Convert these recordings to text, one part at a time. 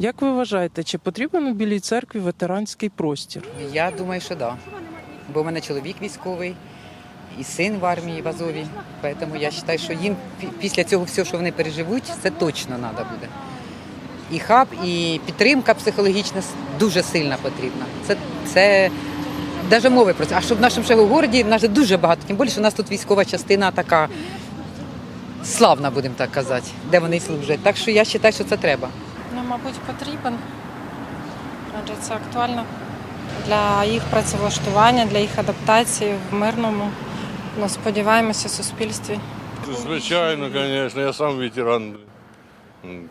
Як ви вважаєте, чи потрібен у Білій церкві ветеранський простір? Я думаю, що так. Да. Бо в мене чоловік військовий і син в армії в Азові. Тому я вважаю, що їм після цього всього, що вони переживуть, це точно треба буде. І хаб, і підтримка психологічна дуже сильно потрібна. Це, це навіть мови про це. А щоб в нашому ще городі, в нас дуже багато, тим більше, у нас тут військова частина така славна, будемо так казати, де вони служать. Так що я вважаю, що це треба. Мабуть, потрібен. Адже це актуально для їх працевлаштування, для їх адаптації в мирному, ну, сподіваємося, суспільстві. Звичайно, звісно, я сам ветеран.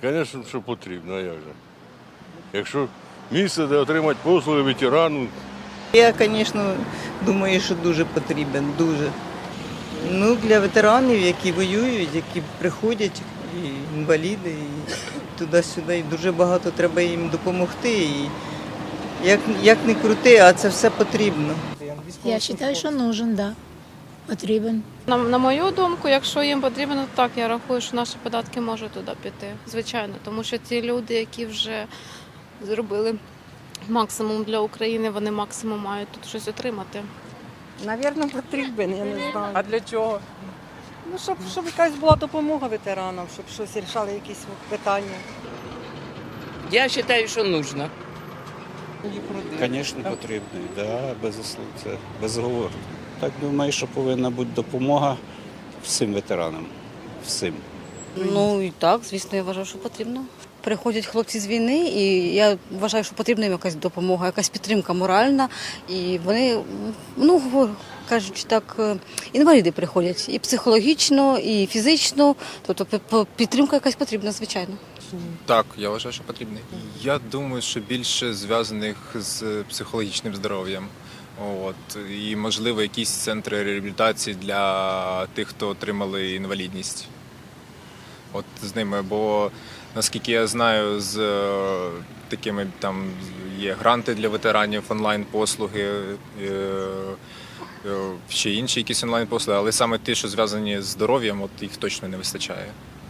Звісно, що потрібно, а як же. Якщо місце, де отримати послуги ветерану, Я, звісно, думаю, що дуже потрібен, дуже. Ну, для ветеранів, які воюють, які приходять, і інваліди, і туди-сюди, і дуже багато треба їм допомогти. І як, як не крути, а це все потрібно. Я вважаю, що нужен, да. Потрібен. На, на мою думку, якщо їм потрібно, то так я рахую, що наші податки можуть туди піти. Звичайно, тому що ті люди, які вже зробили максимум для України, вони максимум мають тут щось отримати. Навірно, потрібен, я не знаю. А для чого? Ну, щоб, щоб якась була допомога ветеранам, щоб щось рішали якісь питання. Я вважаю, що нужно. Звісно, потрібний, да, безусловно, це без говору. Так думаю, що повинна бути допомога всім ветеранам. Всім. Ну і так, звісно, я вважаю, що потрібно. Приходять хлопці з війни, і я вважаю, що потрібна їм якась допомога, якась підтримка моральна. І вони, ну кажуть так, е, інваліди приходять і психологічно, і фізично. Тобто пі- пі- підтримка якась потрібна, звичайно. Так, я вважаю, що потрібний. Я думаю, що більше зв'язаних з психологічним здоров'ям. От і можливо якісь центри реабілітації для тих, хто отримали інвалідність. От з ними, бо наскільки я знаю, з е, такими там є гранти для ветеранів, онлайн-послуги, е, ще інші якісь онлайн-послуги, але саме ті, що зв'язані з здоров'ям, от їх точно не вистачає.